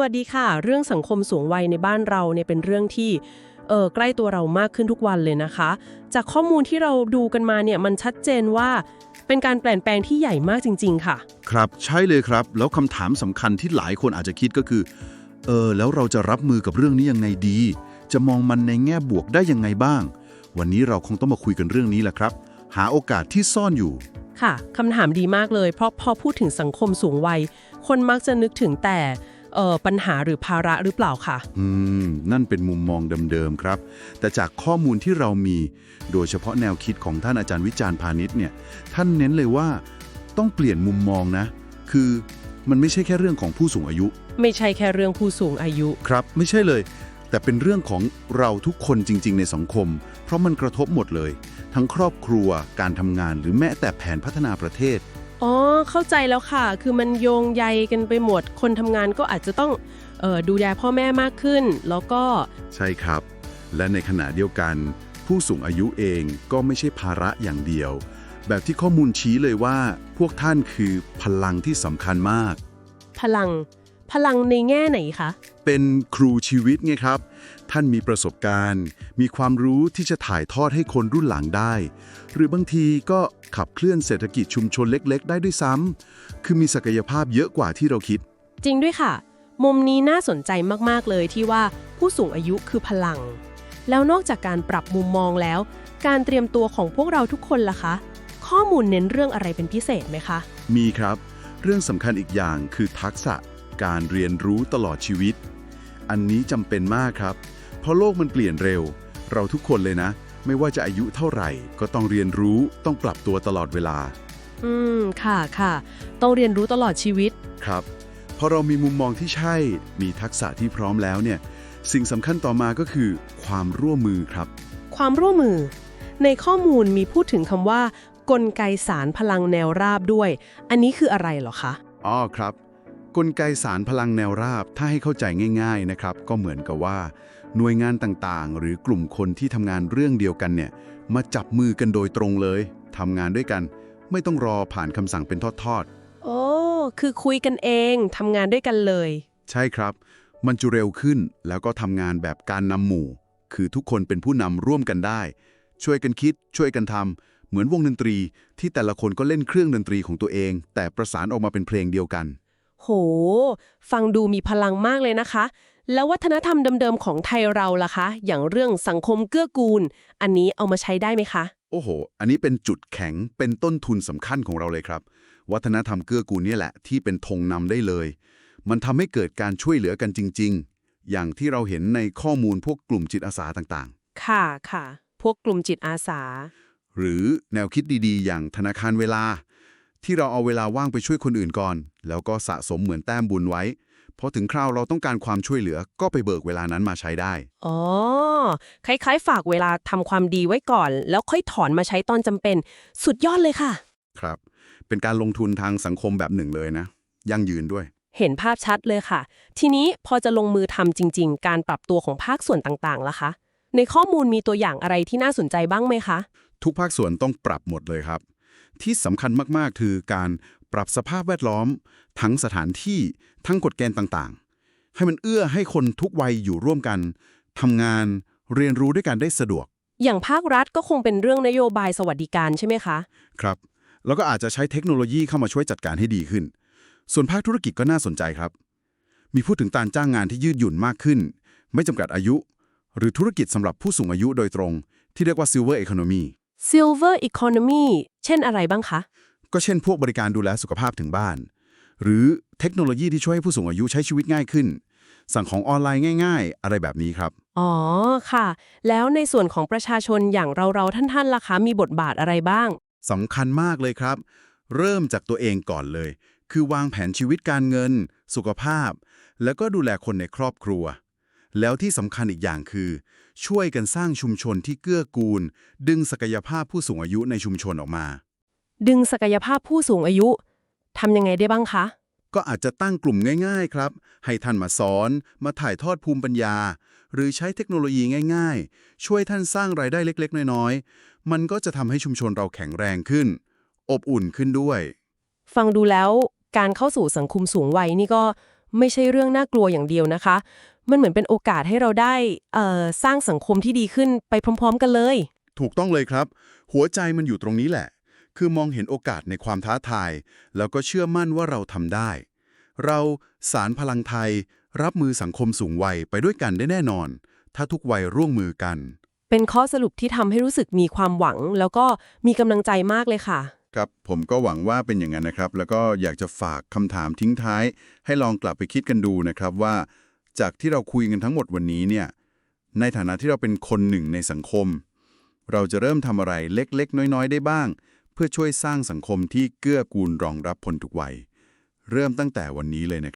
วัสดีค่ะ เรื่องสังคมสูงวัยในบ้านเราเนี่ยเป็นเรื่องที่เออใกล้ตัวเรามากขึ้นทุกวันเลยนะคะ จากข้อมูลที่เราดูกันมาเนี่ยมันชัดเจนว่าเป็นการเปลี่ยนแปลงที่ใหญ่มากจริง ๆ ค่ะ ครับใช่เลยครับ แล้วคำถามสำคัญที่หลายคนอาจจะคิดก็คือเออแล้วเราจะรับมือกับเรื่องนี้ยังไงดี จะมองมันในแง่บวกได้ยังไงบ้าง วันนี้เราคงต้องมาคุยกันเรื่องนี้แหละครับ หาโอกาสที่ซ่อนอยู่ค่ะคำถามดีมากเลย เพราะพอพูดถึงสังคมสูงวัย คนมักจะนึกถึงแต่ เอ่อปัญหาหรือภาระหรือเปล่าค่ะ อืม นั่นเป็นมุมมองเดิมๆครับ แต่จากข้อมูลที่เรามี โดยเฉพาะแนวคิดของท่านอาจารย์วิจารณ์พาณิชย์เนี่ย ท่านเน้นเลยว่าต้องเปลี่ยนมุมมองนะ คือมันไม่ใช่แค่เรื่องของผู้สูงอายุ ไม่ใช่แค่เรื่องผู้สูงอายุ ครับ ไม่ใช่เลย แต่เป็นเรื่องของเราทุกคนจริง ๆ ในสังคม เพราะมันกระทบหมดเลย ทั้งครอบครัว การทำงานหรือแม้แต่แผนพัฒนาประเทศ อ๋อเข้าใจแล้วค่ะ คือมันโยงใยกันไปหมด คนทำงานก็อาจจะต้องเออดูแลพ่อแม่มากขึ้น แล้วก็ใช่ครับ และในขณะเดียวกัน ผู้สูงอายุเองก็ไม่ใช่ภาระอย่างเดียว แบบที่ข้อมูลชี้เลยว่า พวกท่านคือพลังที่สำคัญมาก พลัง พลังในแง่ไหนคะ เป็นครูชีวิตไงครับ ท่านมีประสบการณ์ มีความรู้ที่จะถ่ายทอดให้คนรุ่นหลังได้ หรือบางทีก็ขับเคลื่อนเศรษฐกิจชุมชนเล็ก ๆ ได้ด้วยซ้ำคือมีศักยภาพเยอะกว่าที่เราคิด จริงด้วยค่ะ มุมนี้น่าสนใจมาก ๆ เลยที่ว่าผู้สูงอายุคือพลัง แล้วนอกจากการปรับมุมมองแล้ว การเตรียมตัวของพวกเราทุกคนล่ะคะ ข้อมูลเน้นเรื่องอะไรเป็นพิเศษไหมคะ มีครับ เรื่องสำคัญอีกอย่างคือทักษะ การเรียนรู้ตลอดชีวิต อันนี้จำเป็นมากครับ เพราะโลกมันเปลี่ยนเร็ว เราทุกคนเลยนะ ไม่ว่าจะอายุเท่าไหร่ ก็ต้องเรียนรู้ต้องปรับตัวตลอดเวลา อืม ค่ะค่ะ ต้องเรียนรู้ตลอดชีวิต ครับพอเรามีมุมมองที่ใช่ มีทักษะที่พร้อมแล้วเนี่ย สิ่งสำคัญต่อมาก็คือ ความร่วมมือครับ ความร่วมมือ ในข้อมูลมีพูดถึงคำว่า กลไกสารพลังแนวราบด้วย อันนี้คืออะไรเหรอคะ อ๋อครับ กลไกสารพลังแนวราบถ้าให้เข้าใจง่าย ๆนะครับ ก็เหมือนกับว่า หน่วยงานต่างๆ หรือกลุ่มคนที่ทำงานเรื่องเดียวกันเนี่ยมาจับมือกันโดยตรงเลยทำงานด้วยกัน ไม่ต้องรอผ่านคำสั่งเป็นทอดโอ้คือคุยกันเองทำงานด้วยกันเลยๆใช่ครับ มันจะเร็วขึ้นแล้วก็ทำงานแบบการนำหมู่ คือทุกคนเป็นผู้นำร่วมกันได้ ช่วยกันคิด ช่วยกันทำเหมือนวงดนตรี ที่แต่ละคนก็เล่นเครื่องดนตรีของตัวเอง แต่ประสานออกมาเป็นเพลงเดียวกัน โห ฟังดูมีพลังมากเลยนะคะ แล้ววัฒนธรรมเดิมๆของไทยเราล่ะคะ อย่างเรื่องสังคมเกื้อกูล อันนี้เอามาใช้ได้ไหมคะ โอ้โห อันนี้เป็นจุดแข็งเป็นต้นทุนสำคัญของเราเลยครับ วัฒนธรรมเกื้อกูลเนี่ยแหละที่เป็นธงนำได้เลย มันทำให้เกิดการช่วยเหลือกันจริง ๆ อย่างที่เราเห็นในข้อมูลพวกกลุ่มจิตอาสาต่างค่ะค่ะ พวกกลุ่มจิตอาสาๆหรือแนวคิดดีๆ อย่างธนาคารเวลา ที่เราเอาเวลาว่างไปช่วยคนอื่นก่อน แล้วก็สะสมเหมือนแต้มบุญไว้พอถึงคราวเราต้องการความช่วยเหลือก็ไปเบิกเวลานั้นมาใช้ได้ อ๋อ คล้ายๆ ฝากเวลาทำความดีไว้ก่อน แล้วค่อยถอนมาใช้ตอนจำเป็น สุดยอดเลยค่ะ ครับ เป็นการลงทุนทางสังคมแบบหนึ่งเลยนะ ยั่งยืนด้วย เห็นภาพชัดเลยค่ะ ทีนี้พอจะลงมือทำจริง ๆ การปรับตัวของภาคส่วนต่างๆล่ะคะ ในข้อมูลมีตัวอย่างอะไรที่น่าสนใจบ้างไหมคะ ทุกภาคส่วนต้องปรับหมดเลยครับ ที่สำคัญมากๆ คือการปรับสภาพแวดล้อม ทั้งสถานที่ทั้งกฎเกณฑ์ต่างๆ ให้มันเอื้อให้คนทุกวัยอยู่ร่วมกันทำงานเรียนรู้ด้วยกันได้สะดวก อย่างภาครัฐก็คงเป็นเรื่องนโยบายสวัสดิการใช่ไหมคะ ครับ แล้วก็อาจจะใช้เทคโนโลยีเข้ามาช่วยจัดการให้ดีขึ้น ส่วนภาคธุรกิจก็น่าสนใจครับ มีพูดถึงการจ้างงานที่ยืดหยุ่นมากขึ้น ไม่จำกัดอายุ หรือธุรกิจสำหรับผู้สูงอายุโดยตรง ที่เรียกว่า silver economy Silver Economy เช่นอะไรบ้างคะ ก็เช่นพวกบริการดูแลสุขภาพถึงบ้าน หรือเทคโนโลยีที่ช่วยให้ผู้สูงอายุใช้ชีวิตง่ายขึ้น สั่งของออนไลน์ง่าย ๆ อะไรแบบนี้ครับ อ๋อค่ะ แล้วในส่วนของประชาชนอย่างเราๆท่านๆล่ะคะ มีบทบาทอะไรบ้าง สำคัญมากเลยครับ เริ่มจากตัวเองก่อนเลย คือวางแผนชีวิตการเงิน สุขภาพ แล้วก็ดูแลคนในครอบครัว แล้วที่สำคัญอีกอย่างคือ ช่วยกันสร้างชุมชนที่เกื้อกูล ดึงศักยภาพผู้สูงอายุในชุมชนออกมา ดึงศักยภาพผู้สูงอายุทำยังไงได้บ้างคะ ก็อาจจะตั้งกลุ่มง่าย ๆ ครับ ให้ท่านมาสอน มาถ่ายทอดภูมิปัญญา หรือใช้เทคโนโลยีง่าย ๆ ช่วยท่านสร้างรายได้เล็ก ๆ น้อยๆ มันก็จะทำให้ชุมชนเราแข็งแรงขึ้น อบอุ่นขึ้นด้วย ฟังดูแล้วการเข้าสู่สังคมสูงวัยนี่ก็ไม่ใช่เรื่องน่ากลัวอย่างเดียวนะคะ มันเหมือนเป็นโอกาสให้เราได้เอ่อสร้างสังคมที่ดีขึ้นไปพร้อม ๆ กันเลย ถูกต้องเลยครับ หัวใจมันอยู่ตรงนี้แหละ คือมองเห็นโอกาสในความท้าทาย แล้วก็เชื่อมั่นว่าเราทำได้ เราสารพลังไทย รับมือสังคมสูงวัยไปด้วยกันได้แน่นอน ถ้าทุกวัยร่วมมือกัน เป็นข้อสรุปที่ทำให้รู้สึกมีความหวัง แล้วก็มีกำลังใจมากเลยค่ะครับผมก็หวังว่าเป็นอย่างนั้นนะครับ แล้วก็อยากจะฝากคำถามทิ้งท้าย ให้ลองกลับไปคิดกันดูนะครับว่า จากที่เราคุยกันทั้งหมดวันนี้เนี่ยในฐานะที่เราเป็นคนหนึ่งในสังคม เราจะเริ่มทำอะไรเล็กๆ น้อยๆ ได้บ้าง เพื่อช่วยสร้างสังคมที่เกื้อกูลรองรับคนทุกวัย เริ่มตั้งแต่วันนี้เลยนะครับ